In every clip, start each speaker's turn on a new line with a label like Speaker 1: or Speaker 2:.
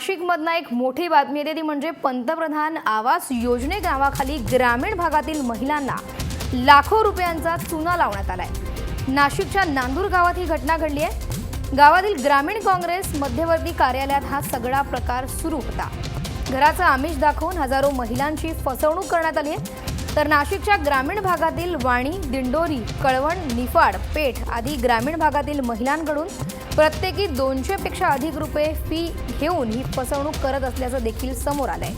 Speaker 1: नाशिकमधनं एक मोठी बातमी येते ती म्हणजे पंतप्रधान आवास योजने गावाखाली ग्रामीण भागातील महिलांना लाखो रुपयांचा चुना लावण्यात आलाय. नाशिकच्या नांदूर गावात ही घटना घडली आहे. गावातील ग्रामीण काँग्रेस मध्यवर्ती कार्यालयात हा सगळा प्रकार सुरू होता. घराचं आमिष दाखवून हजारो महिलांची फसवणूक करण्यात आली आहे. तर नाशिकच्या ग्रामीण भागातील वाणी दिंडोरी कळवण निफाड पेठ आदी ग्रामीण भागातील महिलांकडून प्रत्येकी दोनशेपेक्षा अधिक रुपये फी घेऊन ही फसवणूक करत असल्याचं देखील समोर आलंय.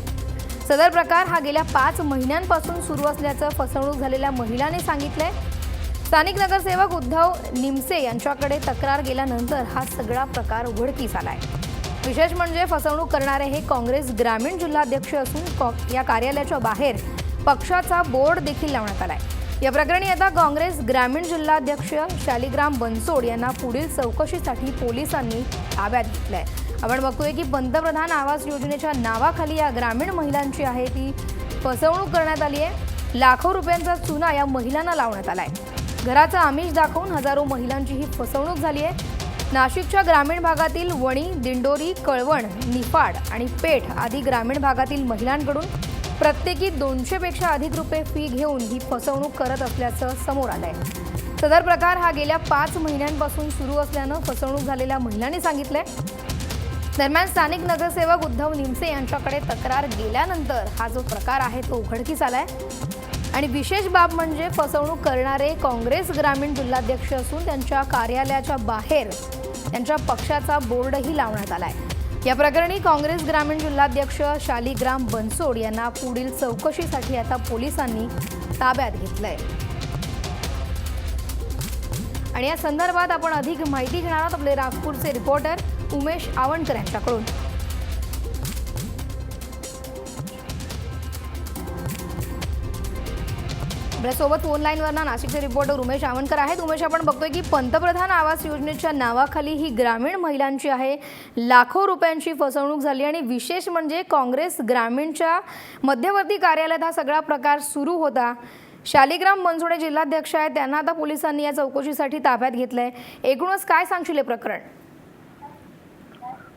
Speaker 1: सदर प्रकार हा गेल्या पाच महिन्यांपासून सुरू असल्याचं फसवणूक झालेल्या महिलाने सांगितलंय. स्थानिक नगरसेवक उद्धव निमसे यांच्याकडे तक्रार गेल्यानंतर हा सगळा प्रकार उघडकीस आलाय. विशेष म्हणजे फसवणूक करणारे हे काँग्रेस ग्रामीण जिल्हाध्यक्ष असून कॉ- या कार्यालयाच्या बाहेर पक्षाचा बोर्ड देखील लावण्यात आलाय. या प्रकरणी आता काँग्रेस ग्रामीण जिल्हाध्यक्ष शालिग्राम बनसोड यांना पुढील चौकशीसाठी पोलिसांनी ताब्यात घेतलंय. आपण बघतोय की पंतप्रधान आवास योजनेच्या नावाखाली या ग्रामीण महिलांची आहे ती फसवणूक करण्यात आली आहे. लाखो रुपयांचा चुना या महिलांना लावण्यात आलाय. घराचा आमिष दाखवून हजारो महिलांची ही फसवणूक झाली आहे. नाशिकच्या ग्रामीण भागातील वणी दिंडोरी कळवण निफाड आणि पेठ आदी ग्रामीण भागातील महिलांकडून प्रत्येकी दोनशेपेक्षा अधिक रुपये फी घेऊन ही फसवणूक करत असल्याचं समोर आलंय. सदर प्रकार हा गेल्या पाच महिन्यांपासून सुरू असल्यानं फसवणूक झालेल्या महिलांनी सांगितलंय. दरम्यान स्थानिक नगरसेवक उद्धव निमसे यांच्याकडे तक्रार गेल्यानंतर हा जो प्रकार आहे तो उघडकीस आलाय. आणि विशेष बाब म्हणजे फसवणूक करणारे काँग्रेस ग्रामीण जिल्हाध्यक्ष असून त्यांच्या कार्यालयाच्या बाहेर त्यांच्या पक्षाचा बोर्डही लावण्यात आलाय. या प्रकरणी काँग्रेस ग्रामीण जिल्हाध्यक्ष शालिग्राम बनसोड यांना पुढील चौकशीसाठी आता पोलिसांनी ताब्यात घेतलंय. आणि या संदर्भात आपण अधिक माहिती घेणार आहोत आपले नागपूरचे रिपोर्टर उमेश आवणकर यांच्याकडून. आपल्यासोबत फोन लाईनवरनं नाशिकचे रिपोर्टर उमेश आवणकर आहेत. उमेश आपण बघतोय की पंतप्रधान आवास योजनेच्या नावाखाली ही ग्रामीण महिलांची आहे. लाखो रुपयांची फसवणूक झाली आणि विशेष म्हणजे काँग्रेस ग्रामीणच्या मध्यवर्ती कार्यालयात हा सगळा प्रकार सुरू होता. शालिग्राम बनसोडे जिल्हाध्यक्ष आहेत. त्यांना आता पोलिसांनी या चौकशीसाठी ताब्यात घेतलंय. एकूणच काय सांगशील हे प्रकरण?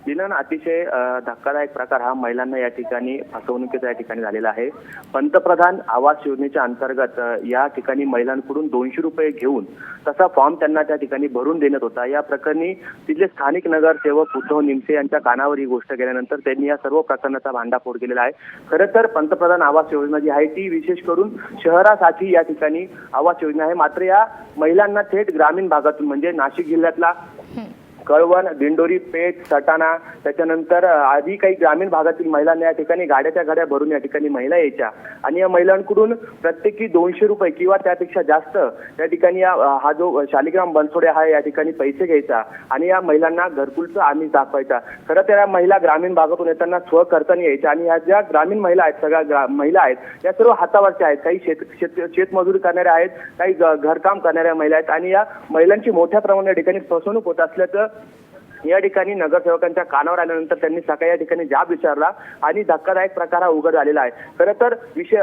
Speaker 2: दिनानं अतिशय धक्कादायक प्रकार हा महिलांना या ठिकाणी फसवणुकीचा या ठिकाणी झालेला आहे. पंतप्रधान आवास योजनेच्या अंतर्गत या ठिकाणी महिलांकडून दोनशे रुपये घेऊन तसा फॉर्म त्यांना त्या ठिकाणी भरून देण्यात होता. या प्रकरणी तिथले स्थानिक नगरसेवक उद्धव निमसे यांच्या कानावर ही गोष्ट गेल्यानंतर त्यांनी या सर्व प्रकरणाचा भांडाफोड केलेला आहे. खरं तर पंतप्रधान आवास योजना जी आहे ती विशेष करून शहरासाठी या ठिकाणी आवास योजना आहे. मात्र या महिलांना थेट ग्रामीण भागातून म्हणजे नाशिक जिल्ह्यातला कळवण दिंडोरी पेठ सटाणा त्याच्यानंतर आधी काही ग्रामीण भागातील महिलांना या ठिकाणी गाड्याच्या गाड्या भरून या ठिकाणी महिला यायच्या. आणि या महिलांकडून प्रत्येकी दोनशे रुपये किंवा त्यापेक्षा जास्त या ठिकाणी हा जो शालिग्राम बनसोडे हा या ठिकाणी पैसे घ्यायचा आणि या महिलांना घरकुलचं आम्ही दाखवायचा. खरं तर या महिला ग्रामीण भागातून येताना स्वखर्चाने यायच्या आणि ह्या ज्या ग्रामीण महिला आहेत सगळ्या महिला आहेत या सर्व हातावरच्या आहेत. काही शेत शेत शेतमजुरी करणाऱ्या आहेत काही घरकाम करणाऱ्या महिला आहेत आणि या महिलांची मोठ्या प्रमाणात या ठिकाणी फसवणूक होत असल्याचं या ठिकाणी नगरसेवकांच्या कानावर आल्यानंतर त्यांनी सकाळी या ठिकाणी जाब विचारला आणि धक्कादायक प्रकार हा उघड झालेला आहे. खरं तर विषय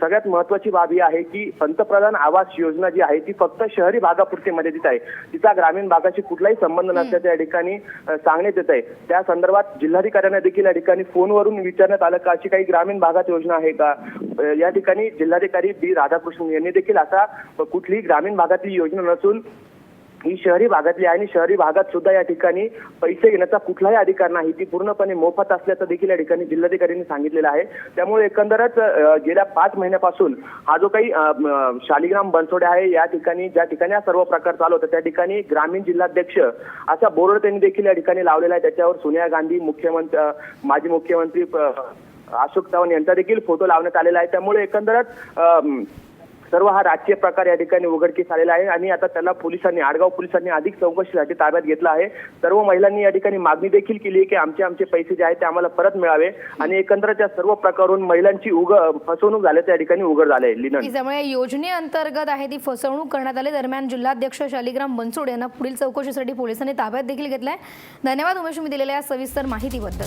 Speaker 2: सगळ्यात महत्वाची बाब ही आहे की पंतप्रधान आवास योजना जी आहे ती फक्त शहरी भागापुरती मर्यादित आहे. तिचा ग्रामीण भागाशी कुठलाही संबंध नसल्याचं या ठिकाणी सांगण्यात येत आहे. त्या संदर्भात जिल्हाधिकाऱ्यांना देखील या ठिकाणी फोनवरून विचारण्यात आलं का? अशी काही ग्रामीण भागात योजना आहे का? या ठिकाणी जिल्हाधिकारी बी राधाकृष्णन यांनी देखील असा कुठलीही ग्रामीण भागातली योजना नसून ही शहरी भागातली आहे आणि शहरी भागात सुद्धा या ठिकाणी पैसे घेण्याचा कुठलाही अधिकार नाही. ती पूर्णपणे मोफत असल्याचं देखील या ठिकाणी जिल्हाधिकाऱ्यांनी सांगितलेलं आहे. त्यामुळे एकंदरच गेल्या पाच महिन्यापासून हा जो काही शालिग्राम बनसोडे आहे या ठिकाणी ज्या ठिकाणी हा सर्व प्रकार चालू होता त्या ठिकाणी ग्रामीण जिल्हाध्यक्ष असा बोर्ड त्यांनी देखील या ठिकाणी लावलेला आहे. त्याच्यावर सोनिया गांधी मुख्यमंत्री माजी मुख्यमंत्री अशोक चव्हाण यांचा देखील फोटो लावण्यात आलेला आहे. त्यामुळे एकंदरच सर्व हा राजकीय प्रकार या ठिकाणी उघडकीस आलेला आहे आणि आता त्याला पोलिसांनी आडगाव पोलिसांनी अधिक चौकशीसाठी ताब्यात घेतला आहे. सर्व महिलांनी या ठिकाणी मागणी देखील केली आहे की आमचे आमचे पैसे जे आहेत ते आम्हाला परत मिळावे आणि एकंदर त्या सर्व प्रकारून महिलांची उघ फसवणूक झाल्याचं या ठिकाणी उघड झाले
Speaker 1: त्यामुळे योजनेअंतर्गत आहे ती फसवणूक करण्यात आली. दरम्यान जिल्हाध्यक्ष शालिग्राम बनसोड यांना पुढील चौकशीसाठी पोलिसांनी ताब्यात देखील घेतलाय. धन्यवाद उमेश तुम्ही दिलेल्या सविस्तर माहितीबद्दल.